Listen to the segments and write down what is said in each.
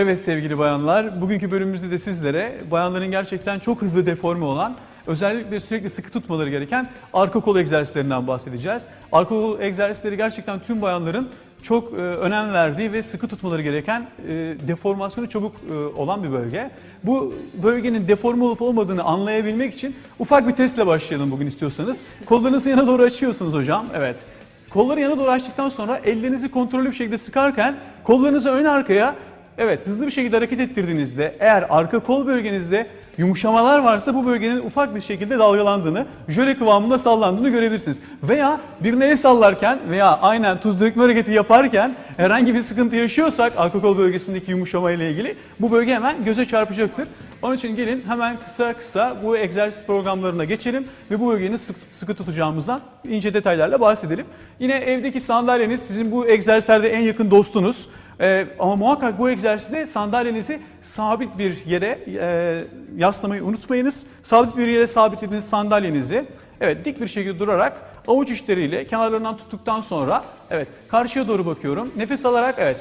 Evet sevgili bayanlar, bugünkü bölümümüzde de sizlere bayanların gerçekten çok hızlı deforme olan, özellikle sürekli sıkı tutmaları gereken arka kol egzersizlerinden bahsedeceğiz. Arka kol egzersizleri gerçekten tüm bayanların çok e, önem verdiği ve sıkı tutmaları gereken e, deformasyonu çabuk e, olan bir bölge. Bu bölgenin deforme olup olmadığını anlayabilmek için ufak bir testle başlayalım bugün istiyorsanız. Kollarınızı yana doğru açıyorsunuz hocam. Evet. Kolları yana doğru açtıktan sonra ellerinizi kontrollü bir şekilde sıkarken kollarınızı ön arkaya Evet hızlı bir şekilde hareket ettirdiğinizde eğer arka kol bölgenizde yumuşamalar varsa bu bölgenin ufak bir şekilde dalgalandığını, jöle kıvamında sallandığını görebilirsiniz. Veya birine el sallarken veya aynen tuz dökme hareketi yaparken herhangi bir sıkıntı yaşıyorsak arka kol bölgesindeki yumuşama ile ilgili bu bölge hemen göze çarpacaktır. Onun için gelin hemen kısa kısa bu egzersiz programlarına geçelim ve bu bölgeyi sıkı, sıkı tutacağımızdan ince detaylarla bahsedelim. Yine evdeki sandalyeniz sizin bu egzersizlerde en yakın dostunuz. Ee, ama muhakkak bu egzersizde sandalyenizi sabit bir yere e, yaslamayı unutmayınız. Sabit bir yere sabitlediğiniz sandalyenizi evet dik bir şekilde durarak avuç içleriyle kenarlarından tuttuktan sonra evet karşıya doğru bakıyorum. Nefes alarak evet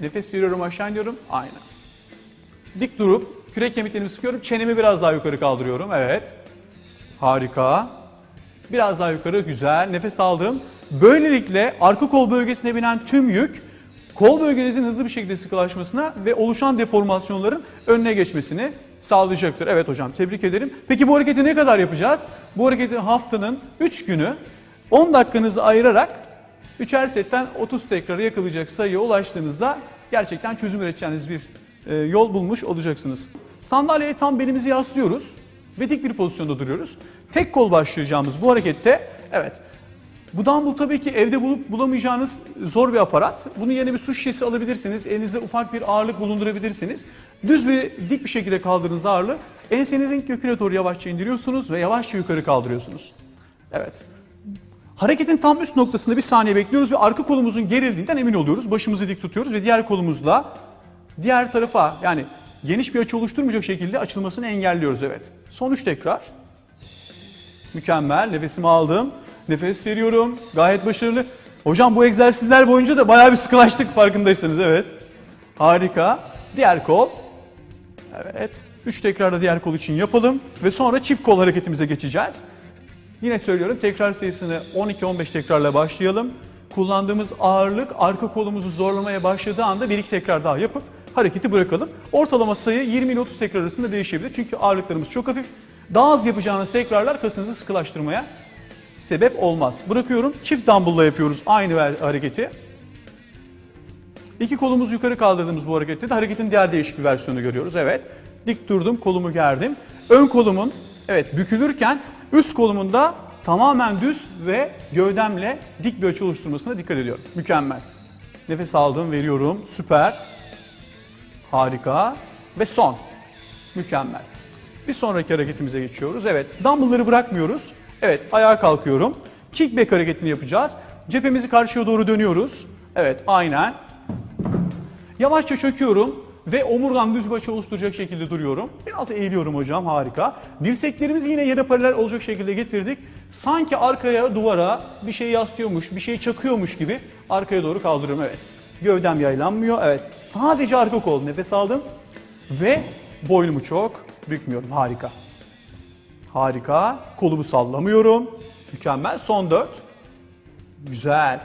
nefes veriyorum aşağı iniyorum aynen. Dik durup kürek kemiklerimi sıkıyorum. Çenemi biraz daha yukarı kaldırıyorum. Evet. Harika. Biraz daha yukarı. Güzel. Nefes aldım. Böylelikle arka kol bölgesine binen tüm yük kol bölgenizin hızlı bir şekilde sıkılaşmasına ve oluşan deformasyonların önüne geçmesini sağlayacaktır. Evet hocam tebrik ederim. Peki bu hareketi ne kadar yapacağız? Bu hareketi haftanın 3 günü 10 dakikanızı ayırarak 3'er setten 30 tekrarı yakalayacak sayıya ulaştığınızda gerçekten çözüm üreteceğiniz bir e, yol bulmuş olacaksınız. Sandalyeye tam belimizi yaslıyoruz ve dik bir pozisyonda duruyoruz. Tek kol başlayacağımız bu harekette evet bu dumbbell tabii ki evde bulup bulamayacağınız zor bir aparat. Bunun yerine bir su şişesi alabilirsiniz. Elinizde ufak bir ağırlık bulundurabilirsiniz. Düz ve dik bir şekilde kaldırdığınız ağırlığı ensenizin köküne doğru yavaşça indiriyorsunuz ve yavaşça yukarı kaldırıyorsunuz. Evet. Hareketin tam üst noktasında bir saniye bekliyoruz ve arka kolumuzun gerildiğinden emin oluyoruz. Başımızı dik tutuyoruz ve diğer kolumuzla diğer tarafa yani geniş bir açı oluşturmayacak şekilde açılmasını engelliyoruz. Evet. Son üç tekrar. Mükemmel. Nefesimi aldım. Nefes veriyorum. Gayet başarılı. Hocam bu egzersizler boyunca da bayağı bir sıkılaştık farkındaysanız. Evet. Harika. Diğer kol. Evet. Üç tekrar da diğer kol için yapalım. Ve sonra çift kol hareketimize geçeceğiz. Yine söylüyorum tekrar sayısını 12-15 tekrarla başlayalım. Kullandığımız ağırlık arka kolumuzu zorlamaya başladığı anda bir iki tekrar daha yapıp hareketi bırakalım. Ortalama sayı 20 ile 30 tekrar arasında değişebilir. Çünkü ağırlıklarımız çok hafif. Daha az yapacağınız tekrarlar kasınızı sıkılaştırmaya sebep olmaz. Bırakıyorum. Çift dumbbell'la yapıyoruz aynı hareketi. İki kolumuzu yukarı kaldırdığımız bu harekette de hareketin diğer değişik bir versiyonu görüyoruz. Evet. Dik durdum, kolumu gerdim. Ön kolumun evet bükülürken üst kolumun da tamamen düz ve gövdemle dik bir açı oluşturmasına dikkat ediyorum. Mükemmel. Nefes aldım, veriyorum. Süper. Harika. Ve son. Mükemmel. Bir sonraki hareketimize geçiyoruz. Evet, dumbbellları bırakmıyoruz. Evet, ayağa kalkıyorum. Kickback hareketini yapacağız. Cephemizi karşıya doğru dönüyoruz. Evet, aynen. Yavaşça çöküyorum ve omurgam düz açı oluşturacak şekilde duruyorum. Biraz eğiliyorum hocam, harika. Dirseklerimizi yine yere paralel olacak şekilde getirdik. Sanki arkaya duvara bir şey yaslıyormuş, bir şey çakıyormuş gibi arkaya doğru kaldırıyorum. Evet. Gövdem yaylanmıyor. Evet. Sadece arka kol. Nefes aldım. Ve boynumu çok bükmüyorum. Harika. Harika. Kolumu sallamıyorum. Mükemmel. Son dört. Güzel.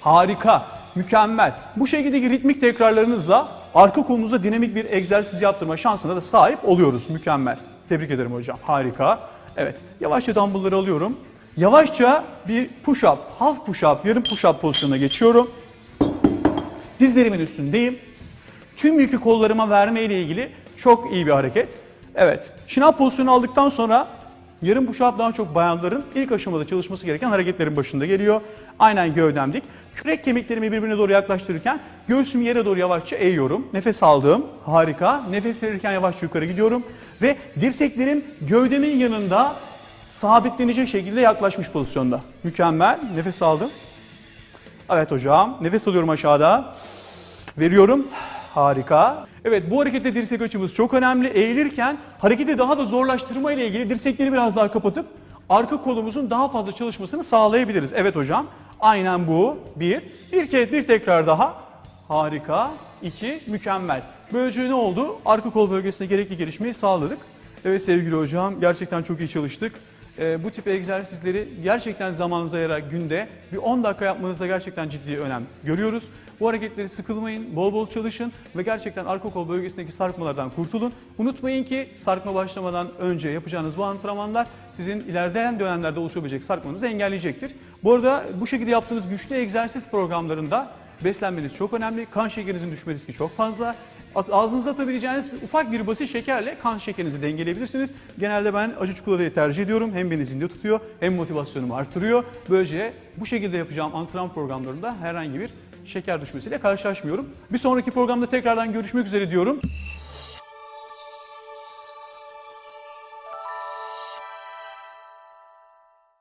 Harika. Mükemmel. Bu şekildeki ritmik tekrarlarınızla arka kolunuza dinamik bir egzersiz yaptırma şansına da sahip oluyoruz. Mükemmel. Tebrik ederim hocam. Harika. Evet. Yavaşça dumbbellları alıyorum. Yavaşça bir push up, half push up, yarım push up pozisyonuna geçiyorum. Dizlerimin üstündeyim. Tüm yükü kollarıma verme ile ilgili çok iyi bir hareket. Evet. Şınav pozisyonu aldıktan sonra yarım push up daha çok bayanların ilk aşamada çalışması gereken hareketlerin başında geliyor. Aynen gövdem dik. Kürek kemiklerimi birbirine doğru yaklaştırırken göğsümü yere doğru yavaşça eğiyorum. Nefes aldım. Harika. Nefes verirken yavaşça yukarı gidiyorum. Ve dirseklerim gövdemin yanında sabitlenecek şekilde yaklaşmış pozisyonda. Mükemmel. Nefes aldım. Evet hocam. Nefes alıyorum aşağıda. Veriyorum. Harika. Evet bu harekette dirsek açımız çok önemli. Eğilirken hareketi daha da zorlaştırma ile ilgili dirsekleri biraz daha kapatıp arka kolumuzun daha fazla çalışmasını sağlayabiliriz. Evet hocam. Aynen bu. Bir. Bir kez bir tekrar daha. Harika. İki. Mükemmel. Böylece ne oldu? Arka kol bölgesine gerekli gelişmeyi sağladık. Evet sevgili hocam gerçekten çok iyi çalıştık. Ee, bu tip egzersizleri gerçekten zamanınıza ayırarak günde bir 10 dakika yapmanızda gerçekten ciddi önem görüyoruz. Bu hareketleri sıkılmayın, bol bol çalışın ve gerçekten arka kol bölgesindeki sarkmalardan kurtulun. Unutmayın ki sarkma başlamadan önce yapacağınız bu antrenmanlar sizin ilerleyen dönemlerde oluşabilecek sarkmanızı engelleyecektir. Bu arada bu şekilde yaptığınız güçlü egzersiz programlarında beslenmeniz çok önemli. Kan şekerinizin düşme riski çok fazla. Ağzınıza atabileceğiniz ufak bir basit şekerle kan şekerinizi dengeleyebilirsiniz. Genelde ben acı çikolatayı tercih ediyorum. Hem beni zinde tutuyor hem motivasyonumu artırıyor. Böylece bu şekilde yapacağım antrenman programlarında herhangi bir şeker düşmesiyle karşılaşmıyorum. Bir sonraki programda tekrardan görüşmek üzere diyorum.